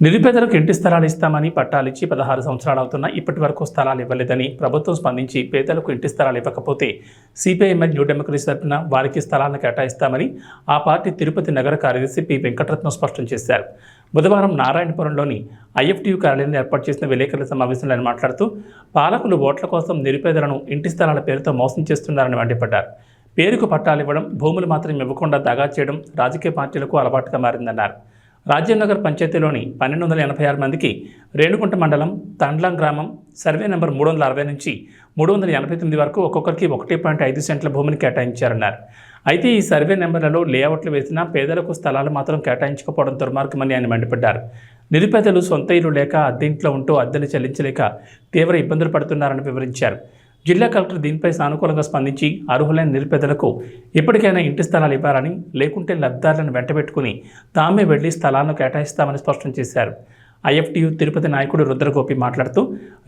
నిరుపేదలకు ఇంటి స్థలాలు ఇస్తామని పట్టాలు ఇచ్చి పదహారు సంవత్సరాలు అవుతున్నా ఇప్పటి వరకు స్థలాలు ఇవ్వలేదని ప్రభుత్వం స్పందించి పేదలకు ఇంటి స్థలాలు ఇవ్వకపోతే సిపిఐఎంఎల్ న్యూ డెమోక్రసీ తరఫున వారికి స్థలాలను కేటాయిస్తామని ఆ పార్టీ తిరుపతి నగర కార్యదర్శి పి వెంకటరత్నం స్పష్టం చేశారు. బుధవారం నారాయణపురంలోని ఐఎఫ్టీయూ కార్యాలయంలో ఏర్పాటు చేసిన విలేకరుల సమావేశంలో ఆయన మాట్లాడుతూ పాలకులు ఓట్ల కోసం నిరుపేదలను ఇంటి స్థలాల పేరుతో మోసం చేస్తున్నారని మండిపడ్డారు. పేరుకు పట్టాలు ఇవ్వడం భూములు మాత్రం ఇవ్వకుండా దగా చేయడం రాజకీయ పార్టీలకు అలవాటుగా మారిందన్నారు. రాజ్యం నగర్ పంచాయతీలోని పన్నెండు వందల ఎనభై ఆరు మందికి రేణుకుంట మండలం తండ్లం గ్రామం సర్వే నెంబర్ మూడు వందల అరవై నుంచి మూడు వందల ఎనభై తొమ్మిది వరకు ఒక్కొక్కరికి ఒకటి పాయింట్ ఐదు సెంట్ల భూమిని కేటాయించారన్నారు. అయితే ఈ సర్వే నెంబర్లలో లేఅవుట్లు వేసినా పేదలకు స్థలాలు మాత్రం కేటాయించకపోవడం దుర్మార్గమని ఆయన మండిపడ్డారు. నిరుపేదలు సొంత ఇల్లు లేక అద్దె ఇంట్లో ఉంటూ అద్దెలు చెల్లించలేక తీవ్ర ఇబ్బందులు పడుతున్నారని వివరించారు. జిల్లా కలెక్టర్ దీనిపై సానుకూలంగా స్పందించి అర్హులైన నిరుపేదలకు ఇప్పటికైనా ఇంటి స్థలాలు ఇవ్వాలని లేకుంటే లబ్ధిదారులను వెంటబెట్టుకుని తామే వెళ్ళి స్థలాలను కేటాయిస్తామని స్పష్టం చేశారు. ఐఎఫ్టీయు తిరుపతి నాయకుడు రుద్రగోపి మాట్లాడుతూ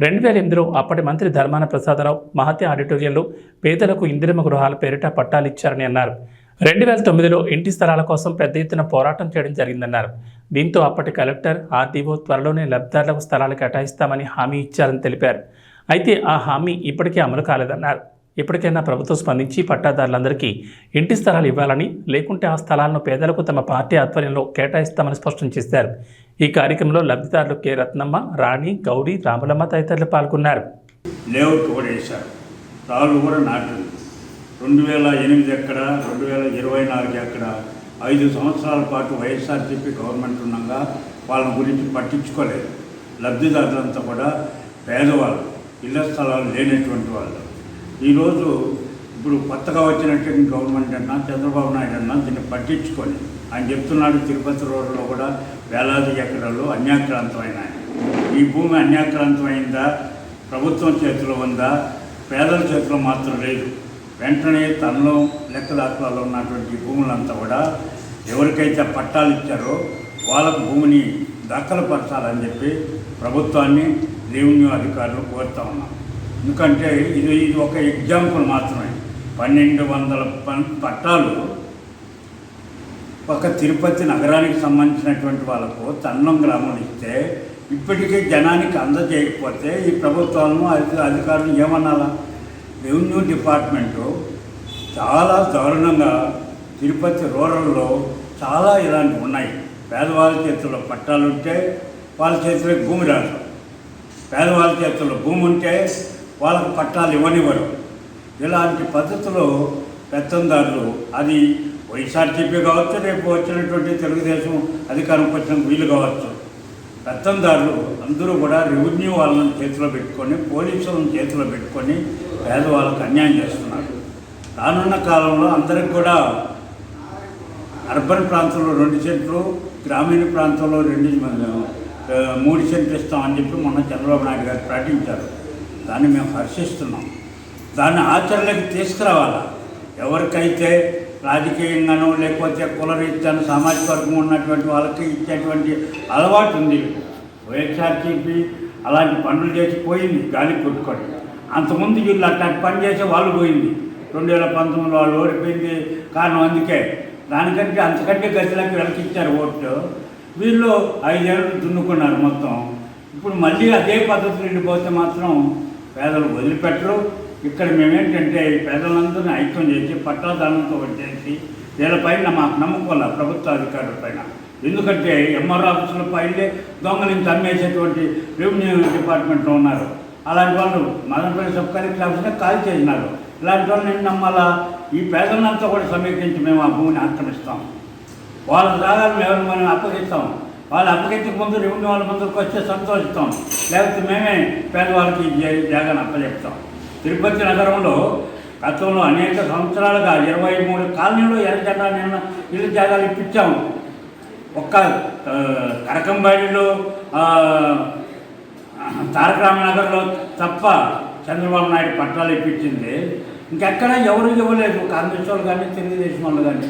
రెండు వేల ఎనిమిదిలో అప్పటి మంత్రి ధర్మాన ప్రసాదరావు మహత్య ఆడిటోరియంలో పేదలకు ఇందిరమ గృహాల పేరిట పట్టాలు ఇచ్చారని అన్నారు. రెండు వేల తొమ్మిదిలో ఇంటి స్థలాల కోసం పెద్ద ఎత్తున పోరాటం చేయడం జరిగిందన్నారు. దీంతో అప్పటి కలెక్టర్ ఆర్డీఓ త్వరలోనే లబ్ధిదారులకు స్థలాలు కేటాయిస్తామని హామీ ఇచ్చారని తెలిపారు. అయితే ఆ హామీ ఇప్పటికే అమలు కాలేదన్నారు. ఇప్పటికైనా ప్రభుత్వం స్పందించి పట్టాదారులందరికీ ఇంటి స్థలాలు ఇవ్వాలని లేకుంటే ఆ స్థలాలను పేదలకు తమ పార్టీ ఆధ్వర్యంలో కేటాయిస్తామని స్పష్టం చేశారు. ఈ కార్యక్రమంలో లబ్ధిదారులు కె. రత్నమ్మ రాణి గౌరీ రాములమ్మ తదితరులు పాల్గొన్నారు. లేఅవుట్ కూడా వేశారు రాళ్ళు కూడా నాటింది. రెండు వేల ఎనిమిది ఎక్కడ రెండు వేల ఇరవై నాలుగు ఎక్కడ ఐదు సంవత్సరాల పాటు వైఎస్ఆర్సీపీ గవర్నమెంట్ ఉండగా వాళ్ళ గురించి పట్టించుకోలేదు. లబ్ధిదారులంతా కూడా పేదవాళ్ళు. ఇళ్ళ స్థలాలు లేనటువంటి వాళ్ళు. ఈరోజు ఇప్పుడు కొత్తగా వచ్చినటువంటి గవర్నమెంట్ అన్నా చంద్రబాబు నాయుడు అన్నా దీన్ని పట్టించుకొని ఆయన చెప్తున్నాడు తిరుపతి రోడ్లో కూడా వేలాది ఎకరాలు అన్యాక్రాంతమైన ఈ భూమి అన్యాక్రాంతమైందా? ప్రభుత్వం చేతిలో ఉందా? పేదల చేతిలో మాత్రం లేదు. వెంటనే తనలో లెక్కదాఖలాలో ఉన్నటువంటి భూములంతా కూడా ఎవరికైతే పట్టాలు ఇచ్చారో వాళ్ళకు భూమిని దాఖలపరచాలని చెప్పి ప్రభుత్వాన్ని రెవెన్యూ అధికారులు కోరుతా ఉన్నాం. ఎందుకంటే ఇది ఇది ఒక ఎగ్జాంపుల్ మాత్రమే. పన్నెండు వందల పన్- పట్టాలు ఒక తిరుపతి నగరానికి సంబంధించినటువంటి వాళ్ళకు తన్నం గ్రామం ఇస్తే ఇప్పటికే జనానికి అందజేయకపోతే ఈ ప్రభుత్వాలను అధికారులు ఏమనాలా రెవెన్యూ డిపార్ట్మెంటు చాలా దారుణంగా తిరుపతి రూరల్లో చాలా ఇలాంటివి ఉన్నాయి. పేదవాళ్ళ చేతుల్లో పట్టాలు ఉంటే వాళ్ళ చేతిలో భూమి రాదు. పేదవాళ్ళ చేతుల్లో భూమి ఉంటే వాళ్ళకు పట్టాలు ఇవ్వనివ్వరు. ఇలాంటి పద్ధతిలో పెత్తందారులు అది వైఎస్ఆర్సీపీ కావచ్చు రేపు వచ్చినటువంటి తెలుగుదేశం అధికారం వచ్చిన వీలు కావచ్చు పెత్తందారులు అందరూ కూడా రెవెన్యూ వాళ్ళని చేతిలో పెట్టుకొని పోలీసులను చేతిలో పెట్టుకొని పేదవాళ్ళకు అన్యాయం చేస్తున్నారు. రానున్న కాలంలో అందరికి కూడా అర్బన్ ప్రాంతంలో రెండు చెట్లు గ్రామీణ ప్రాంతంలో రెండు మూడు సెంట్లు ఇస్తామని చెప్పి మొన్న చంద్రబాబు నాయుడు గారు ప్రకటించారు. దాన్ని మేము హర్షిస్తున్నాం. దాన్ని ఆచరణకి తీసుకురావాలా? ఎవరికైతే రాజకీయంగానో లేకపోతే కులరీత్యాను సామాజిక వర్గం ఉన్నటువంటి వాళ్ళకి ఇచ్చేటువంటి అలవాటు ఉంది. వైఎస్ఆర్సీపీ అలాంటి పనులు చేసి పోయింది గాలి కొట్టుకొని. అంతకుముందు వీళ్ళు అట్లాంటి పని చేసే వాళ్ళు పోయింది. రెండు వేల పంతొమ్మిదిలో వాళ్ళు ఓడిపోయింది కారణం అందుకే. దానికంటే అంతకంటే గతిలోకి వెనకిచ్చారు ఓట్లు. వీళ్ళు ఐదేళ్ళు దున్నుకున్నారు మొత్తం. ఇప్పుడు మళ్ళీ అదే పద్ధతి నిండిపోతే మాత్రం పేదలు వదిలిపెట్టరు. ఇక్కడ మేమేంటంటే పేదలందరినీ ఐక్యం చేసి పట్టాదారులతో వచ్చేసి వీళ్ళపైన మాకు నమ్మకం ప్రభుత్వ అధికారుల పైన. ఎందుకంటే ఎంఆర్ ఆఫీసుల పైనే దొంగలించి అమ్మేసేటువంటి రెవెన్యూ డిపార్ట్మెంట్లో ఉన్నారు. అలాంటి వాళ్ళు మదనపల్లి సబ్ కలెక్టర్ ఆఫీస్లో కాల్ చేసినారు. ఇలాంటి వాళ్ళు నేను నమ్మాలా? ఈ పేదలంతా కూడా సమీకరించి మేము ఆ భూమిని ఆక్రమిస్తాం. వాళ్ళ దాదాపు ఎవరు మనం అప్పగిస్తాం. వాళ్ళు అప్పగించక ముందు రెవెన్యూ వాళ్ళ ముందుకు వస్తే సంతోషిస్తాం. లేకపోతే మేమే పేదవాళ్ళకి ఈ జాగాన్ని జాగాను అప్పచెప్తాం తిరుపతి నగరంలో గతంలో అనేక సంవత్సరాలుగా ఇరవై మూడు కాలనీలో ఎర్రజెండా నిన్న ఇల్లు జాగాలు ఇప్పించాము ఒక్క కరకంబాడిలో ఆ, నగర్లో తప్ప చంద్రబాబు నాయుడు పట్టాలు ఇప్పించింది. ఇంకెక్కడ ఎవరు ఇవ్వలేదు. కాంగ్రెస్ వాళ్ళు కానీ తెలుగుదేశం వాళ్ళు కానీ.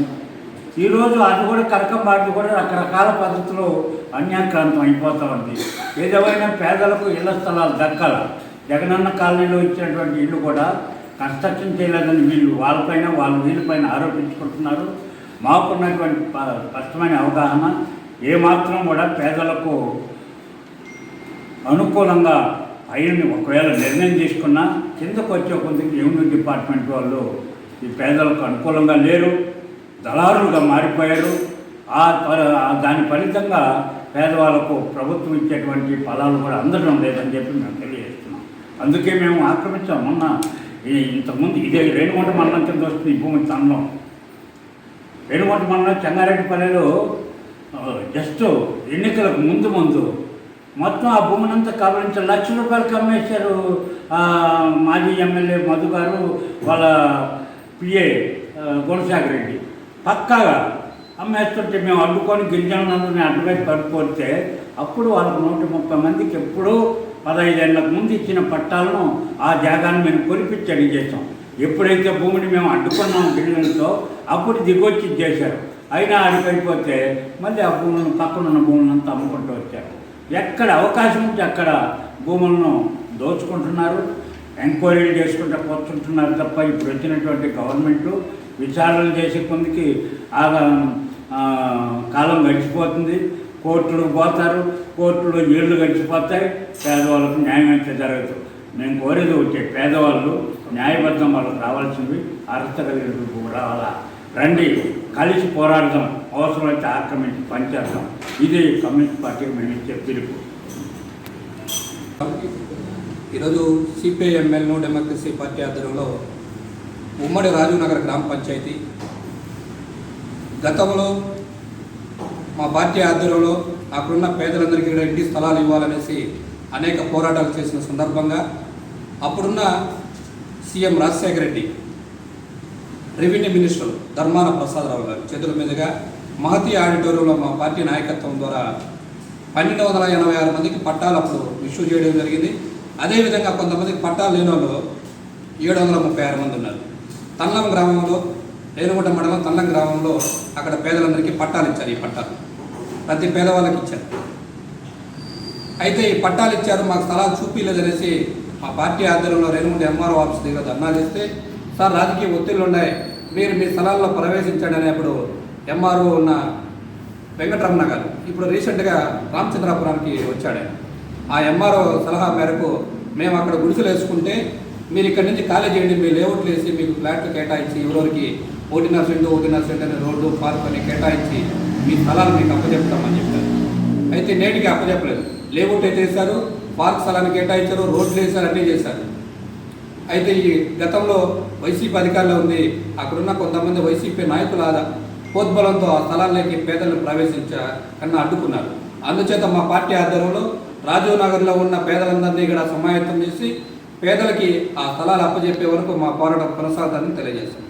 ఈరోజు అది కూడా కరకంబాటి కూడా రకరకాల పద్ధతిలో అన్యాక్రాంతం అయిపోతూ ఉంది. ఏదేమైనా పేదలకు ఇళ్ళ స్థలాలు దక్కాల. జగనన్న కాలనీలో ఇచ్చినటువంటి ఇల్లు కూడా కన్స్ట్రక్షన్ చేయలేదని వీళ్ళు వాళ్ళపైన వాళ్ళ వీళ్ళపైన ఆరోపించుకుంటున్నారు. మాకున్నటువంటి ప- స్పష్టమైన అవగాహన ఏమాత్రం కూడా పేదలకు అనుకూలంగా అయిన ఒకవేళ నిర్ణయం తీసుకున్నా కిందకు వచ్చే కొందికి రెవెన్యూ డిపార్ట్మెంట్ వాళ్ళు ఈ పేదలకు అనుకూలంగా లేరు. దళారులుగా మారిపోయారు. ఆ దాని ఫలితంగా పేదవాళ్ళకు ప్రభుత్వం ఇచ్చేటువంటి ఫలాలు కూడా అందడం లేదని చెప్పి మేము తెలియజేస్తున్నాం. అందుకే మేము ఆక్రమించాం. మొన్న ఈ ఇంతకుముందు ఇదే రేణుగుంట మండలం కింద వస్తుంది ఈ భూమి తనలో రేణుగుంట మండలం చెంగారెడ్డిపల్లెలో జస్ట్ ఎన్నికలకు ముందు ముందు మొత్తం ఆ భూమిని అంతా కబలించి లక్ష రూపాయలకు అమ్మేశారు మాజీ ఎమ్మెల్యే మధు గారు వాళ్ళ పిఏ గుణసాగర్ రెడ్డి. పక్కాగా అమ్మేస్తుంటే మేము అడ్డుకొని గిరిజనులందరినీ అడ్డువైపు పడిపోతే అప్పుడు వాళ్ళకు నూట ముప్పై మందికి ఎప్పుడూ పదహైదేళ్ళకు ముందు ఇచ్చిన పట్టాలను ఆ జాగాన్ని మేము కొనిపించి అడిగేసాం ఎప్పుడైతే భూమిని మేము అడ్డుకున్నాం గిరిజనులతో అప్పుడు దిగొచ్చి చేశారు. అయినా అడిగిపోతే మళ్ళీ ఆ భూములను పక్కనున్న భూములను అంతా అమ్ముకుంటూ వచ్చారు. ఎక్కడ అవకాశం ఉంటే అక్కడ భూములను దోచుకుంటున్నారు ఎంక్వైరీలు చేసుకుంటూ కూర్చుంటున్నారు తప్ప ఇప్పుడు వచ్చినటువంటి గవర్నమెంటు విచారణ చేసే కొందికి ఆ కాలం గడిచిపోతుంది. కోర్టులకు పోతారు. కోర్టులో ఏళ్ళు గడిచిపోతాయి. పేదవాళ్ళకు న్యాయం అయితే జరగదు. నేను కోరేది వచ్చే పేదవాళ్ళు న్యాయబద్ధం వాళ్ళకి రావాల్సింది అర్హత కలిగిన రావాలా? రండి కలిసి పోరాడదాం. అవసరమైతే ఆక్రమించి పనిచేద్దాం. ఇది కమ్యూనిస్ట్ పార్టీకి మేము ఇచ్చే పిలుపు. ఈరోజు సిపిఐఎంఎల్ డెమోక్రసీ పార్టీ ఆధ్వర్యంలో ఉమ్మడి రాజునగర్ గ్రామ పంచాయతీ. గతంలో మా పార్టీ ఆధ్వర్యంలో అక్కడున్న పేదలందరికీ కూడా ఇంటి స్థలాలు ఇవ్వాలనేసి అనేక పోరాటాలు చేసిన సందర్భంగా అప్పుడున్న CM Rajasekhara Reddy revenue minister Dharmana Prasadarao garu చేతుల మీదుగా మహతీ ఆడిటోరియంలో మా పార్టీ నాయకత్వం ద్వారా పన్నెండు వందల ఎనభై ఆరు మందికి పట్టాలు అప్పుడు ఇష్యూ చేయడం జరిగింది. అదేవిధంగా కొంతమందికి పట్టాలు లేని వాళ్ళు ఏడు వందల ముప్పై ఆరు మంది ఉన్నారు. తల్లం గ్రామంలో రేణుగుంట మండలం తల్లం గ్రామంలో అక్కడ పేదలందరికీ పట్టాలు ఇచ్చారు ఈ పట్టాలు. ప్రతి పేదవాళ్ళకి ఇచ్చారు. అయితే ఈ పట్టాలు ఇచ్చారు మాకు స్థలాలు చూపించలేదనేసి మా పార్టీ ఆధ్వర్యంలో రేణుగుంట ఎంఆర్ఓ ఆఫీస్ దగ్గర ధర్నా చేస్తే సార్ రాజకీయ ఒత్తిళ్ళు ఉన్నాయి. మీరు మీ స్థలాల్లో ప్రవేశించండి అనేప్పుడు ఎంఆర్ఓ ఉన్న వెంకటరమణ గారు ఇప్పుడు రీసెంట్గా రామచంద్రాపురానికి వచ్చాడు ఆ ఎంఆర్ఓ సలహా మేరకు మేము అక్కడ గుడిసెలు వేసుకుంటే మీరు ఇక్కడ నుంచి ఖాళీ చేయండి మీ లేఅవుట్లు వేసి మీకు ఫ్లాట్లు కేటాయించి ఎవరికి ఒకటిన్నర సెంటు ఒకటిన్నర సెంటు అనే రోడ్డు పార్క్ అని కేటాయించి మీ స్థలాలు మీకు అప్పచెప్తామని చెప్పారు. అయితే నేటికి అప్పచెప్పలేదు. లేఅవుట్ అయితే వేశారు పార్క్ స్థలాన్ని కేటాయించారు రోడ్లు వేశారు అన్నీ చేశారు. అయితే ఈ గతంలో వైసీపీ అధికారంలో ఉంది అక్కడున్న కొంతమంది వైసీపీ నాయకుల కోద్బలంతో ఆ స్థలాల్లోకి పేదలను ప్రవేశించ కన్నా అడ్డుకున్నారు. అందుచేత మా పార్టీ ఆధ్వర్యంలో రాజీవ్ నగర్లో ఉన్న పేదలందరినీ ఇక్కడ సమాయత్తం చేసి పేదలకి ఆ స్థలాలు అప్పచెప్పే వరకు మా పోరాటం కొనసాగుతుందని తెలియజేస్తుంది